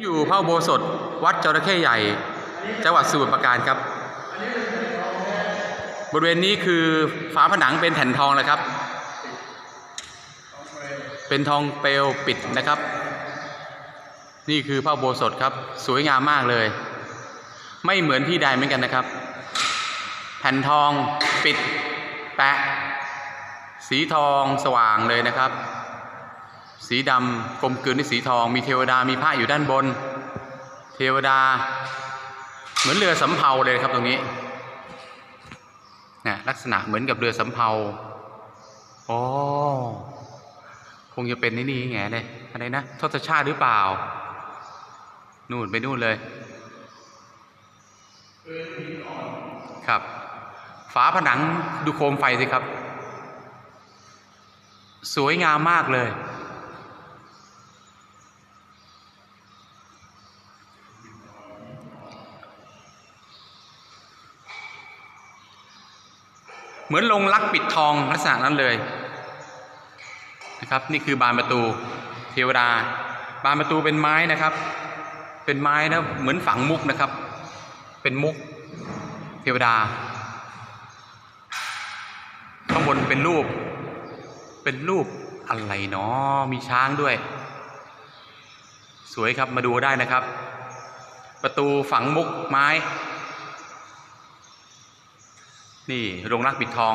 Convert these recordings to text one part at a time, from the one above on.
อยู่พระโบสถวัดจระเข้ใหญ่ จังหวัดสมุทรปราการครับ บริเวณนี้คือฝาผนังเป็นแผ่นทองนะครับ เป็นทองเปลวปิดนะครับ นี่คือพระโบสถครับ สวยงามมากเลย ไม่เหมือนที่ใดเหมือนกันนะครับ แผ่นทองปิดแปะ สีทองสว่างเลยนะครับ สีดำกลมกลืนด้วยสีทอง มีเทวดามีพระอยู่ด้านบน เทวดา เหมือนเรือสำเภาเลยครับตรงนี้นี่ยลักษณะเหมือนกับเรือสำเภาอ๋อคงจะเป็นนี่นี่ไงเลยอะไรนะทศชาติหรือเปล่า นู่นไปนู่นเลย ครับ ฝาผนังดูโคมไฟสิครับ สวยงามมากเลย เหมือนลงลักปิดทองลักษณะนั้นเลยนะครับ นี่คือบานประตูเทวดา บานประตูเป็นไม้นะครับ เป็นไม้นะเหมือนฝังมุกนะครับ เป็นมุกเทวดา ข้างบนเป็นรูป เป็นรูปอะไรเนาะมีช้างด้วย สวยครับมาดูได้นะครับ ประตูฝังมุกไม้ นี่โรงรักปิดทอง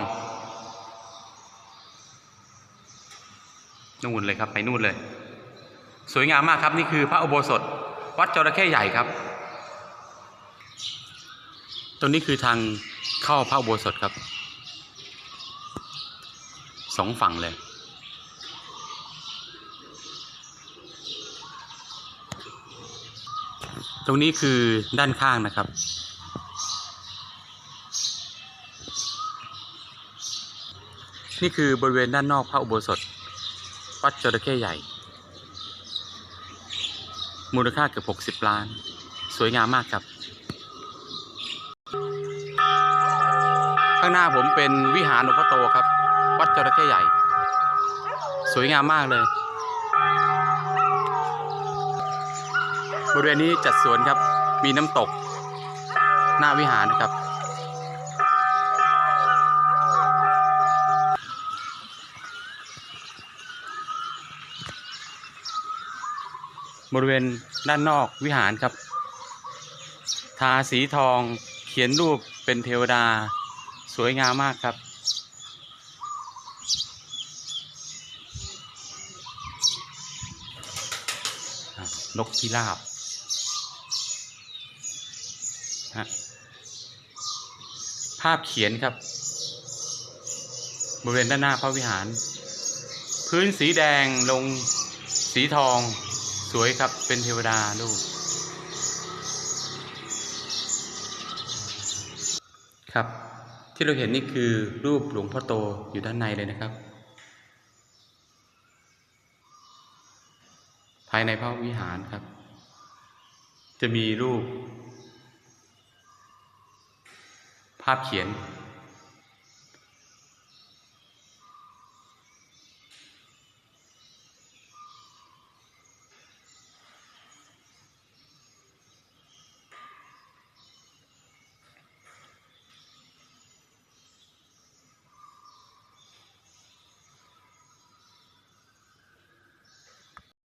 นู่นเลยครับ ไปนู่นเลย สวยงามมากครับ นี่คือพระอุโบสถ วัดจระเข้ใหญ่ครับ ตรงนี้คือทางเข้าพระอุโบสถครับ สองฝั่งเลยตรงนี้คือด้านข้างนะครับ นี่คือบริเวณด้านนอกพระอุโบสถ วัดจระเข้ใหญ่ มูลค่าเกือบ60 ล้าน สวยงามมากครับ ข้างหน้าผมเป็นวิหารหลวงพ่อโตครับ วัดจระเข้ใหญ่ สวยงามมากเลย บริเวณนี้จัดสวนครับ มีน้ำตก หน้าวิหารนะครับ บริเวณด้านนอกวิหารครับ ทาสีทองเขียนรูปเป็นเทวดา สวยงามมากครับ นกพิราบฮะภาพเขียนครับ บริเวณด้านหน้าพระวิหาร พื้นสีแดงลงสีทอง สวยครับเป็นเทวดาลูก ครับ ที่เราเห็นนี่คือรูปหลวงพ่อโตอยู่ด้านในเลยนะครับ ภายในพระวิหารครับ จะมีรูป ภาพเขียน